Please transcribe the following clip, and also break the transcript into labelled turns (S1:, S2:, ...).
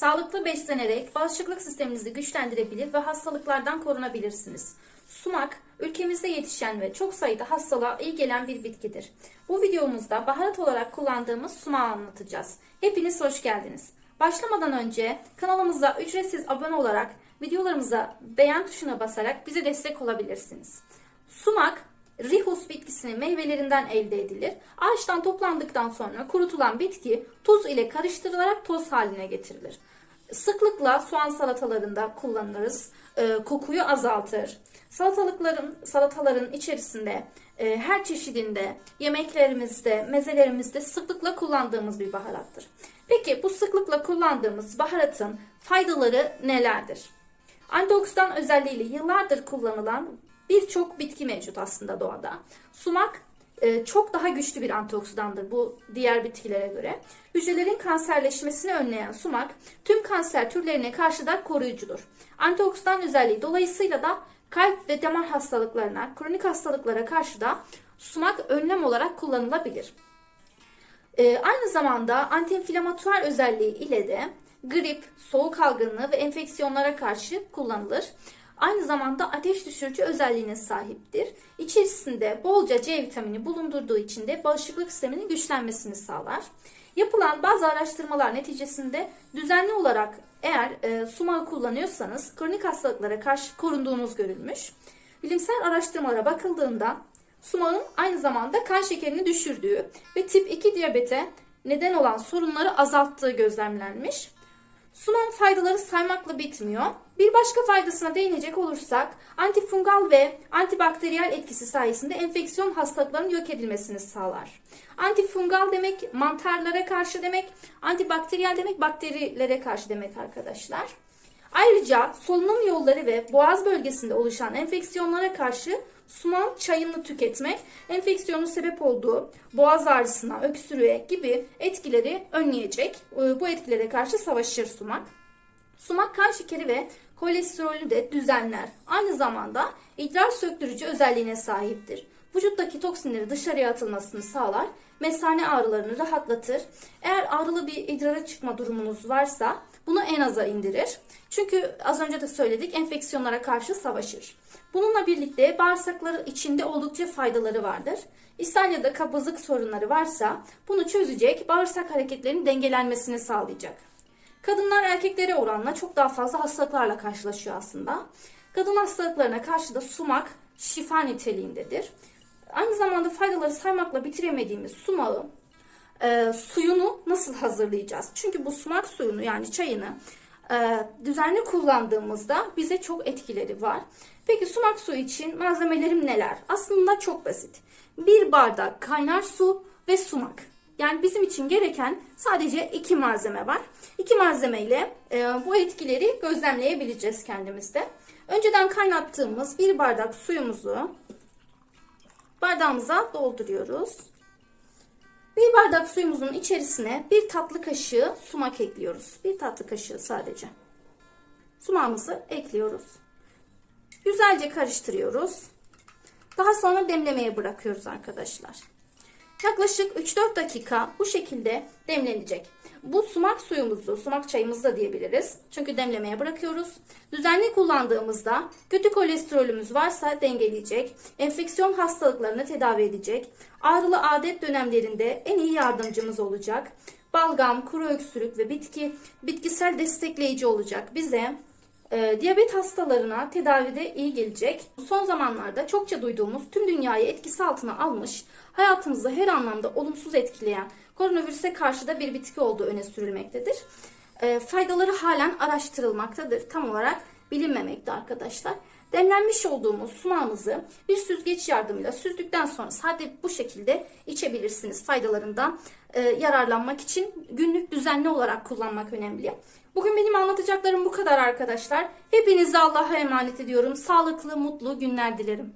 S1: Sağlıklı beslenerek bağışıklık sisteminizi güçlendirebilir ve hastalıklardan korunabilirsiniz. Sumak, ülkemizde yetişen ve çok sayıda hastalığa iyi gelen bir bitkidir. Bu videomuzda baharat olarak kullandığımız sumağı anlatacağız. Hepiniz hoş geldiniz. Başlamadan önce kanalımıza ücretsiz abone olarak videolarımıza beğen tuşuna basarak bize destek olabilirsiniz. Sumak, Rihus bitkisinin meyvelerinden elde edilir. Ağaçtan toplandıktan sonra kurutulan bitki tuz ile karıştırılarak toz haline getirilir. Sıklıkla soğan salatalarında kullanırız. Ee, kokuyu azaltır. Salatalıkların salataların içerisinde e, her çeşidinde yemeklerimizde, mezelerimizde sıklıkla kullandığımız bir baharattır. Peki bu sıklıkla kullandığımız baharatın faydaları nelerdir? Antioksidan özelliğiyle yıllardır kullanılan birçok bitki mevcut aslında doğada. Sumak e, çok daha güçlü bir antioksidandır bu diğer bitkilere göre. Hücrelerin kanserleşmesini önleyen sumak tüm kanser türlerine karşı da koruyucudur. Antioksidan özelliği dolayısıyla da kalp ve damar hastalıklarına, kronik hastalıklara karşı da sumak önlem olarak kullanılabilir. Ee, aynı zamanda antiinflamatuar özelliği ile de grip, soğuk algınlığı ve enfeksiyonlara karşı kullanılır. Aynı zamanda ateş düşürücü özelliğine sahiptir. İçerisinde bolca C vitamini bulundurduğu için de bağışıklık sisteminin güçlenmesini sağlar. Yapılan bazı araştırmalar neticesinde düzenli olarak eğer e, sumağı kullanıyorsanız kronik hastalıklara karşı korunduğunuz görülmüş. Bilimsel araştırmalara bakıldığında Sumağın aynı zamanda kan şekerini düşürdüğü ve tip 2 diyabete neden olan sorunları azalttığı gözlemlenmiş. Sumağın faydaları saymakla bitmiyor. Bir başka faydasına değinecek olursak antifungal ve antibakteriyel etkisi sayesinde enfeksiyon hastalıklarının yok edilmesini sağlar. Antifungal demek mantarlara karşı demek, antibakteriyel demek bakterilere karşı demek arkadaşlar. Ayrıca solunum yolları ve boğaz bölgesinde oluşan enfeksiyonlara karşı suman çayını tüketmek enfeksiyonun sebep olduğu boğaz ağrısına, öksürüğe gibi etkileri önleyecek. Bu etkilere karşı savaşır sumak. Sumak kan şekeri ve kolesterolü de düzenler. Aynı zamanda idrar söktürücü özelliğine sahiptir. Vücuttaki toksinleri dışarıya atılmasını sağlar. Mesane ağrılarını rahatlatır. Eğer ağrılı bir idrara çıkma durumunuz varsa bunu en aza indirir. Çünkü az önce de söyledik enfeksiyonlara karşı savaşır. Bununla birlikte bağırsakları içinde oldukça faydaları vardır. İshal ya da kabızlık sorunları varsa bunu çözecek, bağırsak hareketlerinin dengelenmesini sağlayacak. Kadınlar erkeklere oranla çok daha fazla hastalıklarla karşılaşıyor aslında. Kadın hastalıklarına karşı da sumak şifa niteliğindedir. Aynı zamanda faydaları saymakla bitiremediğimiz sumağı e, suyunu nasıl hazırlayacağız? Çünkü bu sumak suyunu yani çayını e, düzenli kullandığımızda bize çok etkileri var. Peki sumak suyu için malzemelerim neler? Aslında çok basit. Bir bardak kaynar su ve sumak. Yani bizim için gereken sadece iki malzeme var. İki malzeme ile e, bu etkileri gözlemleyebileceğiz kendimizde. Önceden kaynattığımız bir bardak suyumuzu bardağımıza dolduruyoruz. Bir bardak suyumuzun içerisine bir tatlı kaşığı sumak ekliyoruz. Bir tatlı kaşığı sadece. Sumağımızı ekliyoruz. Güzelce karıştırıyoruz. Daha sonra demlemeye bırakıyoruz arkadaşlar. Yaklaşık 3-4 dakika bu şekilde demlenecek. Bu sumak suyumuzu, sumak çayımızı da diyebiliriz. Çünkü demlemeye bırakıyoruz. Düzenli kullandığımızda kötü kolesterolümüz varsa dengeleyecek, enfeksiyon hastalıklarını tedavi edecek, ağrılı adet dönemlerinde en iyi yardımcımız olacak. Balgam, kuru öksürük ve bitki bitkisel destekleyici olacak. Bize e, diyabet hastalarına tedavide iyi gelecek. Son zamanlarda çokça duyduğumuz tüm dünyayı etkisi altına almış, hayatımızı her anlamda olumsuz etkileyen koronavirüse karşı da bir bitki olduğu öne sürülmektedir. E, faydaları halen araştırılmaktadır. Tam olarak bilinmemekte arkadaşlar. Demlenmiş olduğumuz sumağımızı bir süzgeç yardımıyla süzdükten sonra sadece bu şekilde içebilirsiniz. Faydalarından e, yararlanmak için günlük düzenli olarak kullanmak önemli. Bugün benim anlatacaklarım bu kadar arkadaşlar. Hepinizi Allah'a emanet ediyorum. Sağlıklı, mutlu günler dilerim.